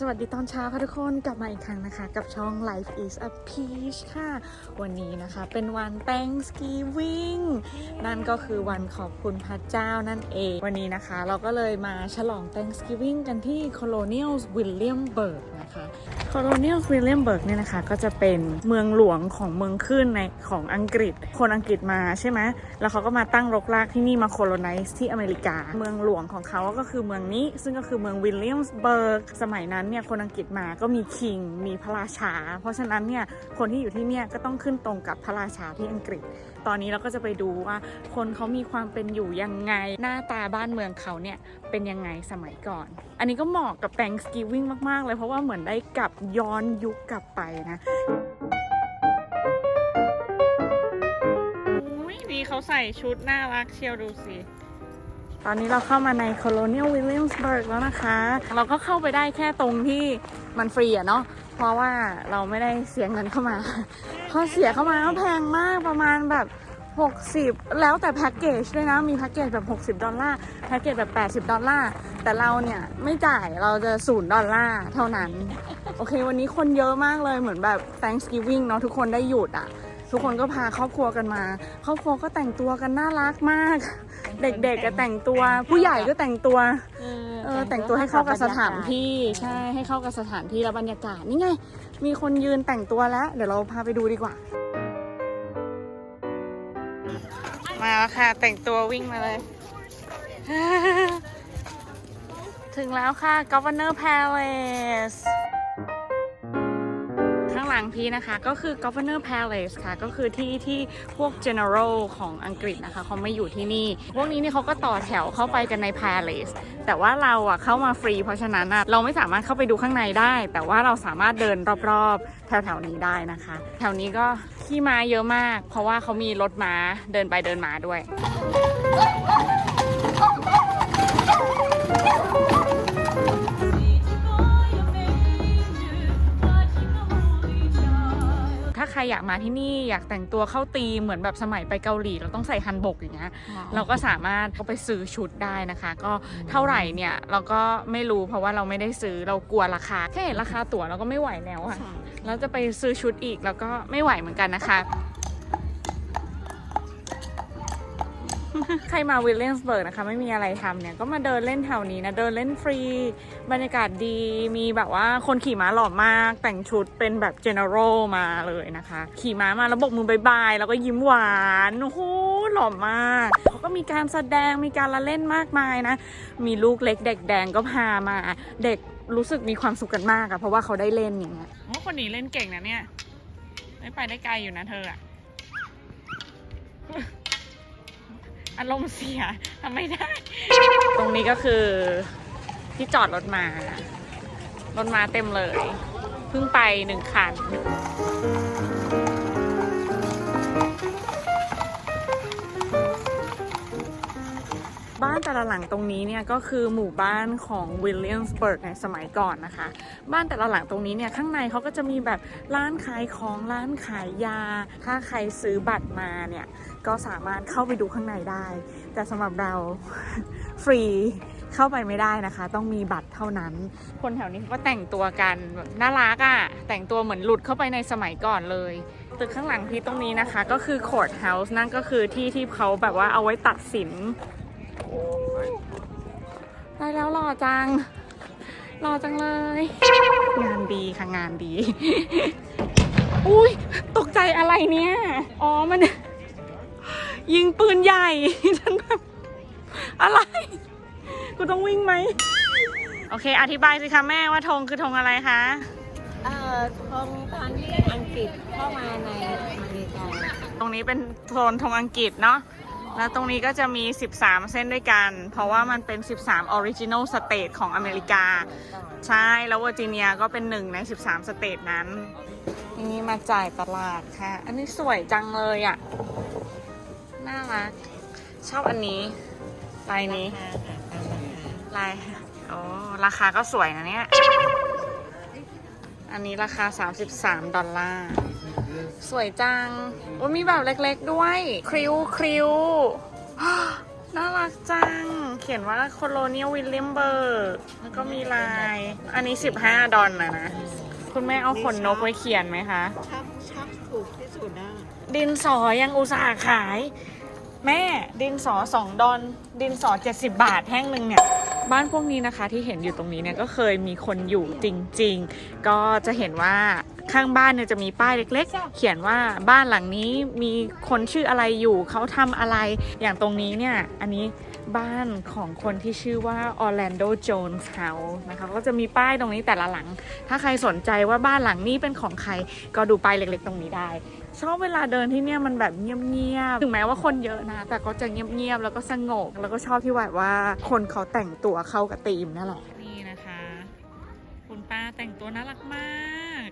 สวัสดีตอนเช้าค่ะทุกคนกลับมาอีกครั้งนะคะ กับช่อง Life is a Peach ค่ะ วันนี้นะคะเป็นวัน Thanksgiving นั่นก็คือวันขอบคุณพระเจ้านั่นเอง วันนี้นะคะเราก็เลยมาฉลอง Thanksgiving กันที่ Colonial Williamsburg นะคะ Colonial Williamsburg เนี่ยนะคะ ก็จะเป็นเมืองหลวงของเมืองขึ้นในของอังกฤษ คนอังกฤษมาใช่ไหมแล้วเขาก็มาตั้งรกรากที่นี่มา colonize ที่อเมริกา เมืองหลวงของเขาก็คือเมืองนี้ ซึ่งก็คือเมืองวิลเลียมสเบิร์กสมัยนั้นเนี่ยคนอังกฤษมาก็มีคิงมีพระราชา เพราะฉะนั้นเนี่ยคนที่อยู่ที่เนี่ยก็ต้องขึ้นตรงกับพระราชาที่อังกฤษ ตอนนี้เราก็จะไปดูว่าคนเขามีความเป็นอยู่ยังไง หน้าตาบ้านเมืองเขาเนี่ยเป็นยังไงสมัยก่อน อันนี้ก็เหมาะกับ Thanksgiving มากๆ เลยเพราะว่าเหมือนได้กลับย้อนยุคกลับไปนะอุ้ยดีเขาใส่ชุดน่ารักเชียวดูสิ ตอนนี้เราเข้ามาใน Colonial Williamsburg แล้วนะคะ เราก็เข้าไปได้แค่ตรงที่มันฟรีอะเนาะ เพราะว่าเราไม่ได้เสียเงินเข้ามาเพอเสียเข้ามาก็แพงมากประมาณแบบ 60 แล้วแต่แพ็กเกจด้วยนะ มีแพ็กเกจแบบ 60 ดอลลาร์ แพ็กเกจแบบ 80 ดอลลาร์ แต่เราเนี่ยไม่จ่าย เราจะศูนย์ดอลลาร์เท่านั้น โอเค วันนี้คนเยอะมากเลย เหมือนแบบ Thanksgiving เนาะทุกคนได้หยุดอะ ทุกคนก็พาครอบครัวกันมา ครอบครัวก็แต่งตัวกันน่ารักมาก เด็กๆก็แต่งตัว ผู้ใหญ่ก็แต่งตัวเออแต่งตัวให้เข้ากับสถานที่ใช่ให้เข้ากับสถานที่และบรรยากาศนี่ไง มีคนยืนแต่งตัวแล้ว เดี๋ยวเราพาไปดูดีกว่า มาแล้วค่ะ แต่งตัววิ่งมาเลย ถึงแล้วค่ะ Governor Palace ข้างห ลังพี่นะคะ ก็คือ Governor Palace ค่ะ ก็คือที่ที่พวก General ของอังกฤษนะคะเขาไม่อยู่ที่นี่ พวกนี้นี่เขาก็ต่อแถวเข้าไปกันใน Palace แต่ว่าเราอะเข้ามาฟรี เพราะฉะนั้นเราไม่สามารถเข้าไปดูข้างในได้ แต่ว่าเราสามารถเดินรอบๆ แถวๆนี้ได้นะคะ แถวนี้ก็ขี้ม้าเยอะมาก เพราะว่าเขามีรถม้าเดินไปเดินมาด้วย รอยากมาที่นี่อยากแต่งตัวเข้าตีมเหมือนแบบสมัยไปเกาหลี เราต้องใส่ฮันบกอย่างเงี้ยเราก็สามารถเข้าไปซื้อชุดได้นะคะ ก็เท่าไหร่เนี่ยเราก็ไม่รู้เพราะว่าเราไม่ได้ซื้อเรากลัวราคาแค่เห็นราคาตั๋วเราก็ไม่ไหวแล้วอะแล้วจะไปซื้อชุดอีกแล้วก็ไม่ไหวเหมือนกันนะคะ ใครมาวิลเลียมสเบิร์กนะคะ ไม่มีอะไรทำเนี่ย ก็มาเดินเล่นแถวนี้นะ เดินเล่นฟรี บรรยากาศดี มีแบบว่าคนขี่ม้าหล่อมาก แต่งชุดเป็นแบบ general มาเลยนะคะ ขี่ม้ามาแล้วบกมือบายบาย แล้วก็ยิ้มหวาน โอ้โห หล่อมาก เขาก็มีการแสดง มีการละเล่นมากมายนะ มีลูกเล็กเด็กแดงก็พามา เด็กรู้สึกมีความสุขกันมากอะเพราะว่าเขาได้เล่นอย่างเงี้ยโอ้คนนี้เล่นเก่งนะเนี่ยไม่ไปได้ไกลอยู่นะเธออะ อารมณ์เสียทำไม่ได้ ตรงนี้ก็คือที่จอดรถมา รถมาเต็มเลย เพิ่งไปหนึ่งคัน แต่ละหลังตรงนี้เนี่ยก็คือหมู่บ้านของวิลเลียมสเบิร์กในสมัยก่อนนะคะ บ้านแต่ละหลังตรงนี้เนี่ยข้างในเขาก็จะมีแบบร้านขายของร้านขายยา ถ้าใครซื้อบัตรมาเนี่ยก็สามารถเข้าไปดูข้างในได้ แต่สำหรับเราฟรีเข้าไปไม่ได้นะคะ ต้องมีบัตรเท่านั้น คนแถวนี้ก็แต่งตัวกันแบบน่ารักอะ่ะ แต่งตัวเหมือนหลุดเข้าไปในสมัยก่อนเลย ตึกข้างหลังพี่ตรงนี้นะคะ ก็คือ Court House นั่นก็คือที่ที่เขาแบบว่าเอาไว้ตัดสิน ได้แล้วหล่อจังหล่อจังเลย งานดีค่ะงานดี อุ้ยตกใจอะไรเนี่ย อ๋อมัน ยิงปืนใหญ่ฉันแบบอะไร กูต้องวิ่งไหม โอเค อธิบายสิคะแม่ว่าธงคือธงอะไรคะ เอ่อธงตอนที่อังกฤษเข้ามาในอเมริกา ตรงนี้เป็นโทนธงอังกฤษเนาะ แล้วตรงนี้ก็จะมี 13 เส้นด้วยกัน เพราะว่ามันเป็น 13 Original State ของอเมริกา ใช่ แล้วเวอร์จิเนียก็เป็นหนึ่งใน 13 สเตทนั้น นี่มาจ่ายตลาดค่ะ อันนี้สวยจังเลยอะ่ะ น่ารัก ชอบอันนี้ ลายนี้ ลาย โอ้ ราคาก็สวยนะเนี่ย อันนี้ราคา 33 ดอลลาร์ สวยจังโอ้มีแบบเล็กๆด้วย คริวคริวน่ารักจังขียนว่า Colonial Williamsburg แล้วก็มีลาย อันนี้ 15 ดอลนะนะ คุณแม่เอาขนนกไว้เขียนไหมคะ ชักชักถูกที่สุดนะดินสอยังอุตส่าห์ขาย แม่ดินสอสองดอน ดินสอ 70 บาทแท่งหนึ่งเนี่ย บ้านพวกนี้นะคะที่เห็นอยู่ตรงนี้เนี่ยก็เคยมีคนอยู่จริง ๆ ก็จะเห็นว่าข้างบ้านเนี่ยจะมีป้ายเล็ก ๆ เขียนว่าบ้านหลังนี้มีคนชื่ออะไรอยู่เขาทำอะไรอย่างตรงนี้เนี่ยอันนี้บ้านของคนที่ชื่อว่า Orlando Jones House นะคะก็จะมีป้ายตรงนี้แต่ละหลัง ถ้าใครสนใจว่าบ้านหลังนี้เป็นของใครก็ดูป้ายเล็ก ๆ ตรงนี้ได้ ชอบเวลาเดินที่เนี่ยมันแบบเงียบๆ ถึงแม้ว่าคนเยอะนะ แต่ก็จะเงียบๆ แล้วก็สงบ แล้วก็ชอบที่แบบว่าคนเขาแต่งตัวเข้ากับธีมนั่นแหละ นี่นะคะ คุณป้าแต่งตัวน่ารักมาก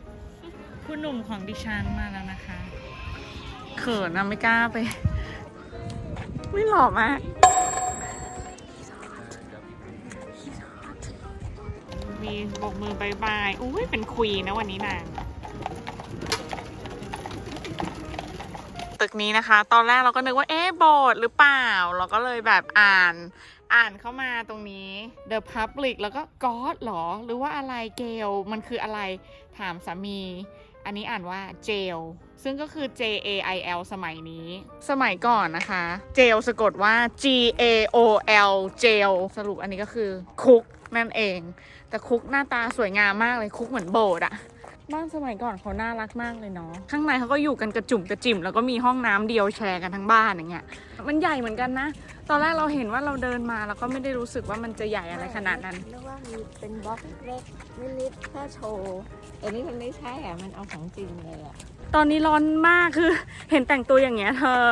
คุณหนุ่มของดิฉันมาแล้วนะคะ เขินนะไม่กล้าไป ไม่หล่อมากมีโบกมือบายบาย อุ้ยเป็นควีนนะวันนี้นาง ตึกนี้นะคะ ตอนแรกเราก็นึกว่าเอ๊ะโบสถ์หรือเปล่า เราก็เลยแบบอ่านอ่านเข้ามาตรงนี้ The Public แล้วก็ God หรอ หรือว่าอะไรเกลมันคืออะไรถามสามี อันนี้อ่านว่า jail ซึ่งก็คือ J A I L สมัยนี้ สมัยก่อนนะคะ jail สะกดว่า G A O L jail สรุปอันนี้ก็คือคุกนั่นเอง แต่คุกหน้าตาสวยงามมากเลยคุกเหมือนโบสถ์อะ บ้านสมัยก่อนเขาน่ารักมากเลยเนาะ ข้างในเขาก็อยู่กันกระจุ่มกระจิ่มแล้วก็มีห้องน้ำเดียวแชร์กันทั้งบ้านอย่างเงี้ย มันใหญ่เหมือนกันนะ ตอนแรกเราเห็นว่าเราเดินมาแล้วก็ไม่ได้รู้สึกว่ามันจะใหญ่อะไรขนาดนั้นนึกว่ามีเป็นบล็อกเล็กนิดๆแค่โชว์แต่นี่มันไม่ใช่อะ มันเอาของจริงเลยอะ ตอนนี้ร้อนมากคือ เห็นแต่งตัวอย่างเงี้ยเธอ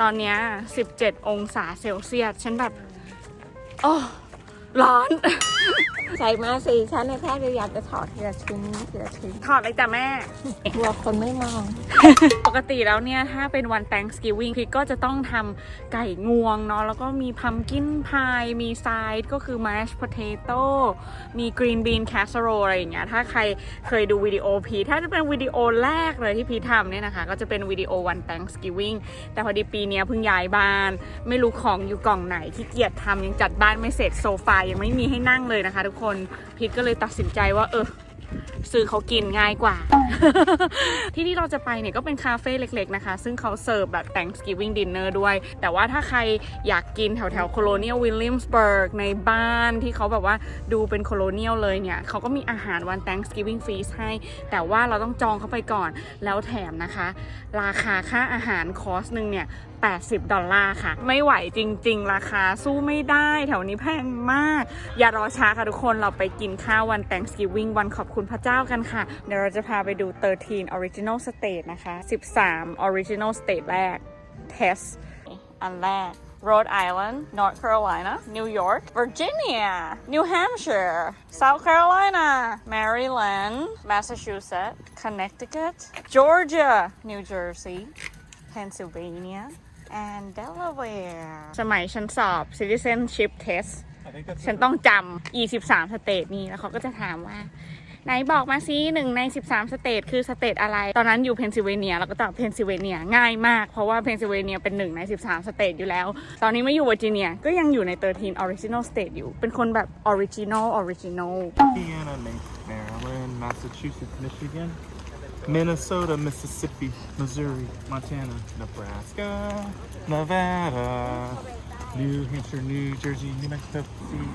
ตอนเนี้ย17 องศาเซลเซียส ฉันแบบ โอ้ ร้อน ใส่มาสิฉันเนี่ยแค่จะอยากจะถอดทีละชิ้นทีละชิ้นถอดเลยจ้ะแม่ กลัวคนไม่มอง ปกติแล้วเนี่ยถ้าเป็นวัน Thanksgiving พี่ก็จะต้องทำไก่งวงเนาะแล้วก็มีพัมกินพายมีไซด์ก็คือ mashed potato มี green bean casserole อะไรอย่างเงี้ยถ้าใครเคยดูวิดีโอพีถ้าจะเป็นวิดีโอแรกเลยที่พีทำเนี่ยนะคะ ก็จะเป็นวิดีโอวัน Thanksgiving แต่พอดีปีเนี้ยเพิ่งย้ายบ้าน ไม่รู้ของอยู่กล่องไหนที่เกียจทำยังจัดบ้านไม่เสร็จโซฟายังไม่มีให้นั่งเลยนะคะทุกคนพีทก็เลยตัดสินใจว่าเออซื้อเขากินง่ายกว่า ที่ที่เราจะไปเนี่ยก็เป็นคาเฟ่เล็กๆนะคะ ซึ่งเขาเสิร์ฟแบบ Thanksgiving dinner ด้วย แต่ว่าถ้าใครอยากกินแถวแถว Colonial Williamsburg ในบ้านที่เขาแบบว่าดูเป็น Colonial เลยเนี่ย เขาก็มีอาหารวัน Thanksgiving feast ให้ แต่ว่าเราต้องจองเข้าไปก่อนแล้วแถมนะคะ ราคาค่าอาหารคอร์สหนึ่งเนี่ย80 ดอลลาร์ค่ะ ไม่ไหวจริง ๆ ราคาสู้ไม่ได้แถวนี้แพงมาก อย่ารอช้าค่ะทุกคนเราไปกินข้าววัน Thanksgiving วันขอบคุณพระเจ้ากันค่ะ เดี๋ยวเราจะพาไปดู 13 Original State นะคะ 13 Original State แรก Test อันแรก Rhode Island North Carolina New York Virginia New Hampshire South Carolina Maryland Massachusetts Connecticut Georgia New Jersey Pennsylvania and Delaware สมัยฉันสอบ citizenship test ฉันต้องจำ23 สเตทนี้แล้วเขาก็จะถามว่า ไหนบอกมาซิหนึ่งใน 13 สเตทคือสเตทอะไร ตอนนั้นอยู่เพนซิลเวเนียเราก็ตอบเพนซิลเวเนียง่ายมาก เพราะว่าเพนซิลเวเนียเป็นหนึ่งใน 13 สเตทอยู่แล้ว ตอนนี้ไม่อยู่เวอร์จิเนียก็ยังอยู่ใน 13 original state อยู่ เป็นคนแบบ original original Indiana, Ma- Maryland, Massachusetts, Michigan, Minnesota, Mississippi, Missouri, Montana, Nebraska, Nevada, New Hampshire, New Jersey, New Mexico,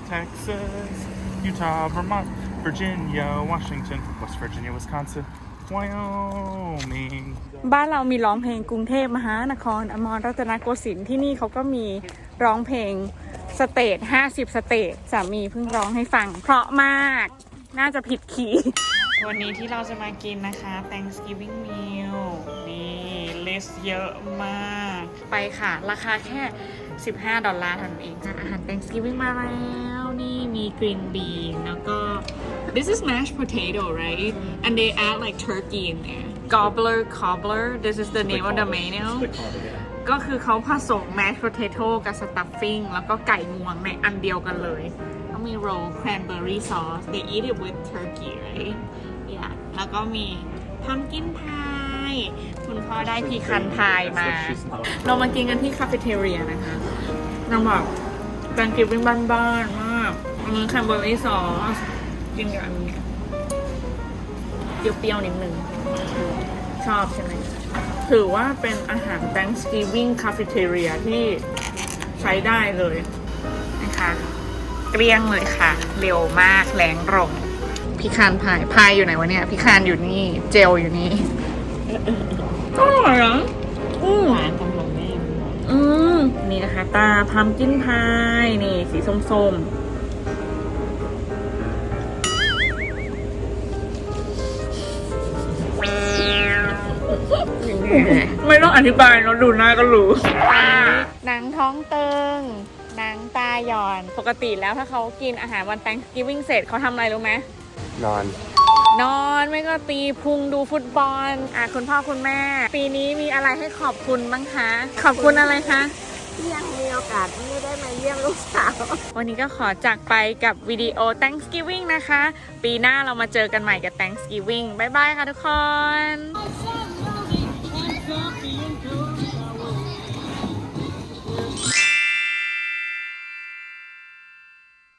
Texas, Utah, Vermont, Virginia, Washington, West Virginia, Wisconsin, Wyoming. บ้านเรามีร้องเพลงกรุงเทพมหานคร อมรรัตนโกสินทร์ที่นี่เขาก็มีร้องเพลงสเตท50 สเตทสามีเพิ่งร้องให้ฟัง เพราะมาก น่าจะผิดคีย์ วันนี้ที่เราจะมากินนะคะ Thanksgiving meal นี่ลิสเยอะมาก ไปค่ะ ราคาแค่ 15 ดอลลาร์เท่านั้นเองอาหาร Thanksgiving มาแล้วนี่มี green bean แล้วก็ this is mashed potato right and they add like turkey in there gobbler cobbler this is the name of the menu ก็คือเขาผสม mashed potato กับ stuffing แล้วก็ไก่งวงในอันเดียวกันเลยแล้วมี roll cranberry sauce they eat it with turkey right yeah แล้วก็มี pumpkin pie คุณพ่อได้พีคันพายมา เรามากินกันที่คาเฟ่เทเรียนะคะนางบอกแตงกิฟวิ่งบ้านๆมากอันนี้แคมเบอร์รี่ซอสกินกับอันนี้เปรี้ยวๆนิดนึงชอบใช่ไหมถือว่าเป็นอาหาร Thanksgiving Cafeteria ที่ใช้ได้เลยนะคะ เกลี้ยงเลยค่ะ เร็วมากแรงรง พี่คานพายพายอยู่ไหนวะเนี่ยพี่คานอยู่นี่ เจลอยู่นี่ก็อร่อยนะอืมหวานกำลังแม่อืมนี่นะคะ ตาพัมกินพายนี่สีส้มๆไม่ต้องอธิบายเนอะดูหน้าก็รู้ หนังท้องเติง หนังตาหย่อน ปกติแล้วถ้าเขากินอาหารวัน Thanksgiving เสร็จเขาทำอะไรรู้ไหม นอน นอนไม่ก็ตีพุงดูฟุตบอล อะคุณพ่อคุณแม่ ปีนี้มีอะไรให้ขอบคุณบ้างคะ ขอบคุณอะไรคะที่ยังมีโอกาสไม่ได้มาเยี่ยมลูกสาว วันนี้ก็ขอจากไปกับวิดีโอ Thanksgiving นะคะ ปีหน้าเรามาเจอกันใหม่กับ Thanksgiving บ๊ายบายค่ะทุกคน